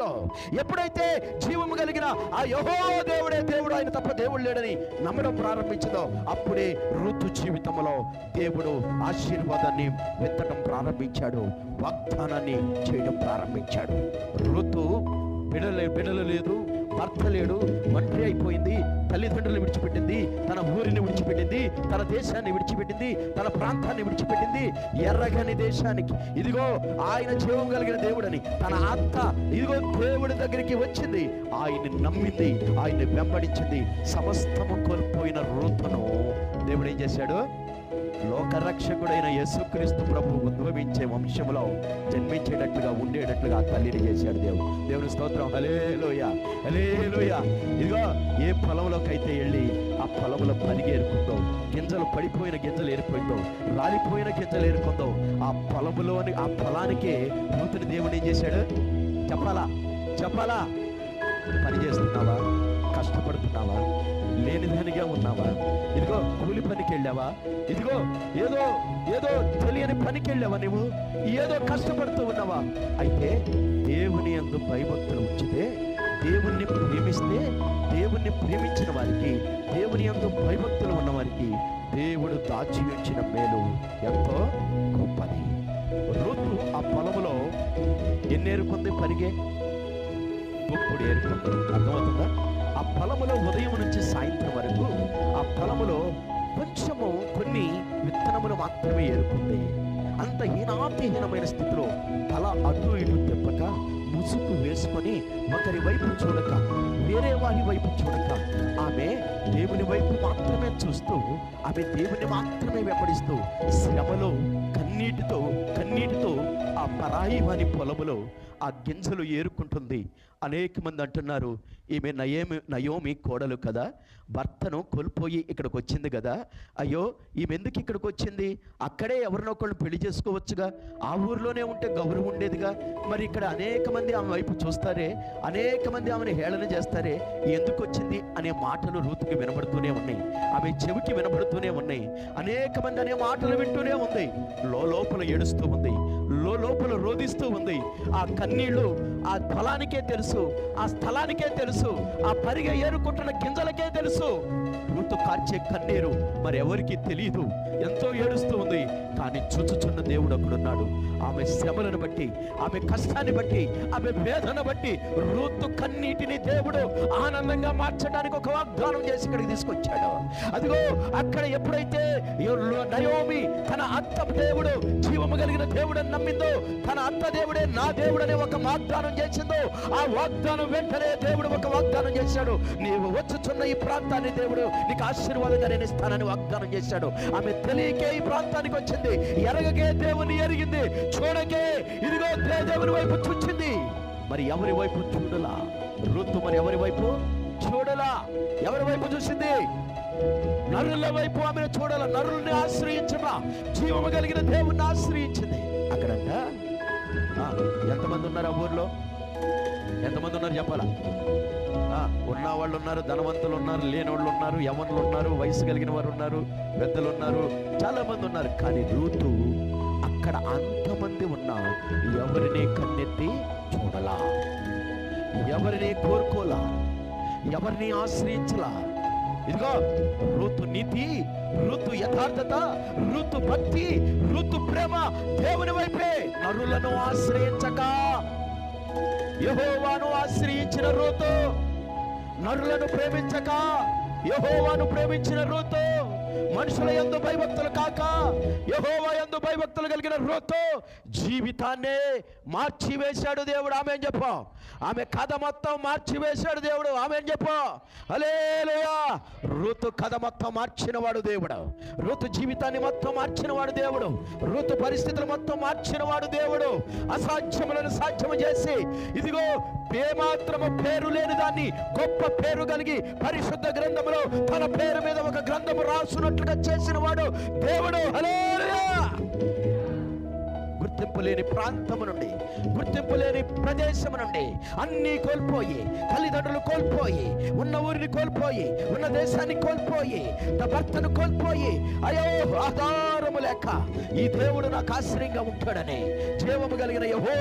వచ్చిందో ఎప్పుడైతే జీవము కలిగిన ఆ యహో దేవుడే దేవుడు ఆయన తప్ప దేవుడు లేడని నమ్మడం ప్రారంభించిందో అప్పుడే ఋతు జీవితంలో దేవుడు ఆశీర్వాదాన్ని వెత్తడం ప్రారంభించాడు వాగ్దానాన్ని చేయడం ప్రారంభించాడు. ఋతు బిడలే బిడలు లేదు భర్త లేడు ఒంటరి అయిపోయింది తల్లిదండ్రులు విడిచిపెట్టింది తన ఊరిని విడిచిపెట్టింది. తన దేశాన్ని విడిచిపెట్టింది. తన ప్రాంతాన్ని విడిచిపెట్టింది. ఎర్రగని దేశానికి. ఇదిగో ఆయన జీవం కలిగిన దేవుడని తన అత్త ఇదిగో దేవుడి దగ్గరికి వచ్చింది. ఆయన్ని నమ్మింది. ఆయన్ని వెంబడించింది. సమస్తము కోల్పోయిన రూతను దేవుడు ఏం చేశాడు? లోకరక్షకుడైన యేసుక్రీస్తు ప్రభు ఉద్భవించే వంశములో జన్మించేటట్లుగా ఉండేటట్లుగా తల్లిని చేశాడు దేవుడు. దేవుని స్తోత్రం. హలేలోయ హలేలోయ ఇదిగో ఏ పొలంలోకైతే వెళ్ళి ఆ పొలంలో పనిగి ఏరుకుందో గింజలు పడిపోయిన గింజలు ఏరిపోయిందాం రాలిపోయిన గింజలు ఏరుకుందాం ఆ పొలములోని ఆ పొలానికే నూతన దేవుడు ఏం చేశాడు? చెప్పాలా? చెప్పాలా? పని చేస్తున్నావా? కష్టపడుతున్నావా? లేనిదానిగా ఉన్నావా? ఇదిగో కూలి పనికి వెళ్ళావా ఇదిగో ఏదో ఏదో తెలియని పనికి వెళ్ళావా నువ్వు ఏదో కష్టపడుతూ ఉన్నావా? అయితే దేవుని అందు భయభక్తులు ఉంచితే దేవుణ్ణి ప్రేమిస్తే దేవుణ్ణి ప్రేమించిన వారికి దేవుని అందు భయభక్తులు ఉన్న వారికి దేవుడు దాచి ఉంచిన మేలు ఎంతో గొప్పది. ఋతు ఆ పొలంలో ఎన్నేరుకుంది పరిగే? గుప్పుడు అర్థమవుతుందా? వరకు ఆ పొలములో కొంచెము కొన్ని విత్తనములు మాత్రమే ఏరుకుంది అంత హీనాతిహీనమైన స్థితిలో తల అటు ఇటు తిప్పక ముసుగు వేసుకొని ఒకరి వైపు చూడక వేరే వారి వైపు చూడక ఆమె దేవుని వైపు మాత్రమే చూస్తూ ఆమె దేవుని మాత్రమే వెంబడిస్తూ శ్రమలో కన్నీటితో కన్నీటితో ఆ పరాయి వాని పొలములో ఆ గింజలు ఏరుకుంటుంది. అనేక మంది అంటున్నారు ఈమె నయేమి నయోమి కోడలు కదా భర్తను కోల్పోయి ఇక్కడికి వచ్చింది కదా. అయ్యో ఈమె ఎందుకు ఇక్కడికి వచ్చింది? అక్కడే ఎవరినొకళ్ళు పెళ్ళి చేసుకోవచ్చుగా. ఆ ఊర్లోనే ఉంటే గౌరవం ఉండేదిగా. మరి ఇక్కడ అనేక మంది ఆమె వైపు చూస్తారే అనేక మంది ఆమెను హేళన చేస్తారే ఎందుకు వచ్చింది? అనే మాటలు రూతుకి వినబడుతూనే ఉన్నాయి. ఆమె చెవికి వినబడుతూనే ఉన్నాయి. అనేక మంది అనే మాటలు వింటూనే ఉంది. లో లోపల ఏడుస్తూ ఉంది. లో లోపల రోధిస్తూ ఉంది. ఆ కన్నీళ్ళు ఆ ఫలానికే తెలుసు. ఆ స్థలానికే తెలుసు. ఆ పరిగె ఏరుకుంటున్న గింజలకే తెలుసు. రూతు కార్చే కన్నీరు మరి ఎవరికి తెలియదు ఎంతో ఏడుస్తూ ఉంది. కానీ చూచుచున్న దేవుడు అక్కడున్నాడు. ఆమె శ్రమలను బట్టి ఆమె కష్టాన్ని బట్టి ఆమె వేదన బట్టి రూతు కన్నీటిని దేవుడు ఆనందంగా మార్చడానికి ఒక వాగ్దానం చేసి ఇక్కడికి తీసుకొచ్చాడు. అదిగో అక్కడ ఎప్పుడైతే నయోమి తన అత్త దేవుడు జీవము కలిగిన దేవుడని నమ్మిందో తన అత్త దేవుడే నా దేవుడనే ఒక వాగ్దానం చేసిందో ఆ వాగ్దానం వెంటనే దేవుడు ఒక వాగ్దానం చేశాడు. నీవు వచ్చుచున్న ఈ ప్రాంతాన్ని దేవుడు నీకు ఆశీర్వాదంగా నేను ఇస్తానని వాగ్దానం చేశాడు. ఆమె తెలియకే ఈ ప్రాంతానికి వచ్చింది. ఎరగకే దేవుని ఎరిగింది. చూడకే. ఇదిగో దేవుని వైపు చూచింది. మరి ఎవరి వైపు చూడలా? రుతు మరి ఎవరి వైపు? చూడలా. ఎవరి వైపు చూసింది? నరుల వైపు ఆమెను చూడాల. నరుల్ని ఆశ్రయించరా జీవము కలిగిన దేవుణ్ణి ఆశ్రయించింది. అక్కడంట ఎంతమంది ఉన్నారు ఆ ఊర్లో? ఎంతమంది ఉన్నారు చెప్పాలా? ఉన్న వాళ్ళు ఉన్నారు ధనవంతులు ఉన్నారు లేని వాళ్ళు ఉన్నారు యవనులు ఉన్నారు వయసు కలిగిన వారు ఉన్నారు పెద్దలు ఉన్నారు చాలా మంది ఉన్నారు కానీ రూతు అక్కడ అంతమంది ఉన్నా ఎవరిని కన్నెత్తి చూడలా? ఎవరిని కోరుకోలా? ఎవరిని ఆశ్రయించలా? ఇదిగో ఋతు నీతి ఋతు యథార్థత ఋతు భక్తి ఋతు ప్రేమ దేవుని వైపే నరులను ఆశ్రయించక యహోవాను ఆశ్రయించిన రోతో నరులను ప్రేమించక యహోవాను ప్రేమించిన రోతో. మనుషుల ఎందు భయభక్తులు కాక యహోవా ఎందు భయభక్తులు కలిగిన ఋతు జీవితాన్నే మార్చివేశాడు దేవుడు. ఆమె చెప్పా? ఆమె కథ మొత్తం మార్చివేశాడు దేవుడు. ఆమె చెప్ప? అలేలుయా ఋతు కథ మొత్తం మార్చినవాడు దేవుడు. ఋతు జీవితాన్ని మొత్తం మార్చినవాడు దేవుడు. ఋతు పరిస్థితులు మొత్తం మార్చినవాడు దేవుడు. అసాధ్యములను సాధ్యము చేసి ఇదిగో ఏమాత్రము పేరు లేని దాన్ని గొప్ప పేరు కలిగి పరిశుద్ధ గ్రంథములో తన పేరు మీద ఒక గ్రంథము రాసున్నట్లుగా చేసిన వాడు దేవుడు. గుర్తింపు లేని ప్రాంతము నుండి గుర్తింపు లేని ప్రదేశము నుండి అన్నీ కోల్పోయి తల్లిదండ్రులు కోల్పోయి ఉన్న ఊరిని కోల్పోయి ఉన్న దేశాన్ని కోల్పోయి భర్తను కోల్పోయి అయ్యో ఆధారము లేక ఈ దేవుడు నాకు ఆశ్రయంగా ఉంటాడని జీవము కలిగిన యహో